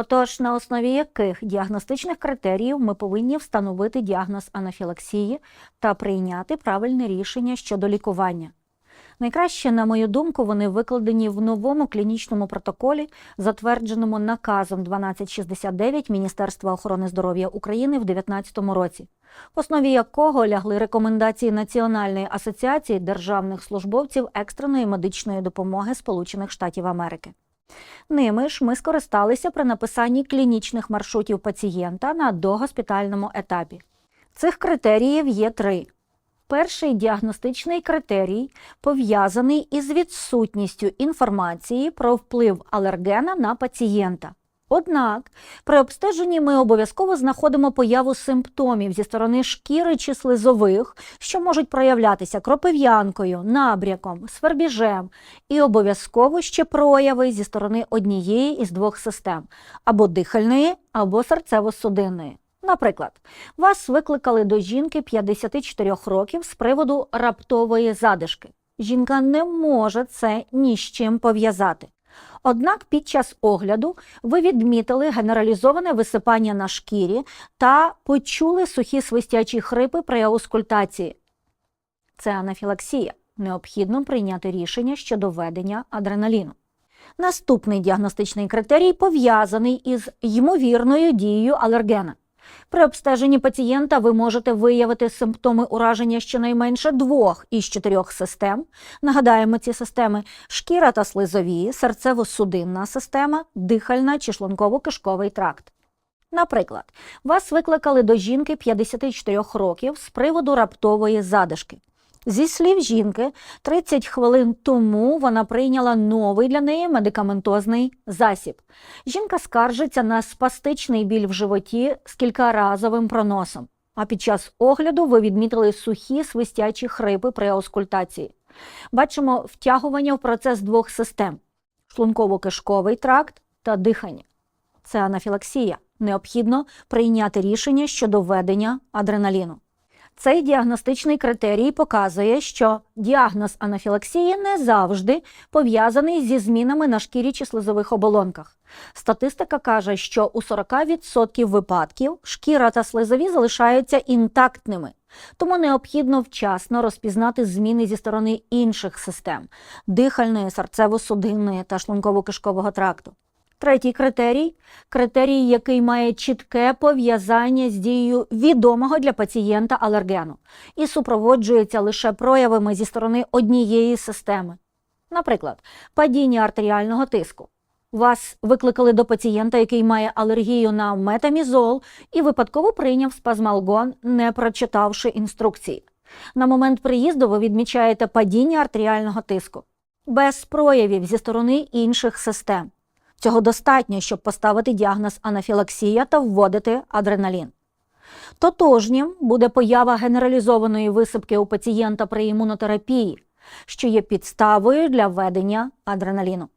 Отож, на основі яких діагностичних критеріїв ми повинні встановити діагноз анафілаксії та прийняти правильне рішення щодо лікування. Найкраще, на мою думку, вони викладені в новому клінічному протоколі, затвердженому наказом 1269 Міністерства охорони здоров'я України в 2019 році, в основі якого лягли рекомендації Національної асоціації державних службовців екстреної медичної допомоги Сполучених Штатів Америки. Ними ж ми скористалися при написанні клінічних маршрутів пацієнта на догоспітальному етапі. Цих критеріїв є три. Перший діагностичний критерій пов'язаний із відсутністю інформації про вплив алергена на пацієнта. Однак при обстеженні ми обов'язково знаходимо появу симптомів зі сторони шкіри чи слизових, що можуть проявлятися кропив'янкою, набряком, свербіжем, і обов'язково ще прояви зі сторони однієї із двох систем або дихальної, або серцево-судинної. Наприклад, вас викликали до жінки 54 років з приводу раптової задишки. Жінка не може це ні з чим пов'язати. Однак під час огляду ви відмітили генералізоване висипання на шкірі та почули сухі свистячі хрипи при аускультації. Це анафілаксія. Необхідно прийняти рішення щодо введення адреналіну. Наступний діагностичний критерій пов'язаний із ймовірною дією алергена. При обстеженні пацієнта ви можете виявити симптоми ураження щонайменше двох із чотирьох систем. Нагадаємо, ці системи шкіра та слизові, серцево-судинна система, дихальна чи шлунково-кишковий тракт. Наприклад, вас викликали до жінки 54 років з приводу раптової задишки. Зі слів жінки, 30 хвилин тому вона прийняла новий для неї медикаментозний засіб. Жінка скаржиться на спастичний біль в животі з кількаразовим проносом. А під час огляду ви відмітили сухі свистячі хрипи при аускультації. Бачимо втягування в процес двох систем: шлунково-кишковий тракт та дихання. Це анафілаксія. Необхідно прийняти рішення щодо введення адреналіну. Цей діагностичний критерій показує, що діагноз анафілаксії не завжди пов'язаний зі змінами на шкірі чи слизових оболонках. Статистика каже, що у 40% випадків шкіра та слизові залишаються інтактними, тому необхідно вчасно розпізнати зміни зі сторони інших систем дихальної, серцево-судинної та шлунково-кишкового тракту. Третій критерій критерій, який має чітке пов'язання з дією відомого для пацієнта алергену і супроводжується лише проявами зі сторони однієї системи. Наприклад, падіння артеріального тиску. Вас викликали до пацієнта, який має алергію на метамізол і випадково прийняв спазмалгон, не прочитавши інструкції. На момент приїзду ви відмічаєте падіння артеріального тиску без проявів зі сторони інших систем. Цього достатньо, щоб поставити діагноз анафілаксія та вводити адреналін. Тотожнім буде поява генералізованої висипки у пацієнта при імунотерапії, що є підставою для введення адреналіну.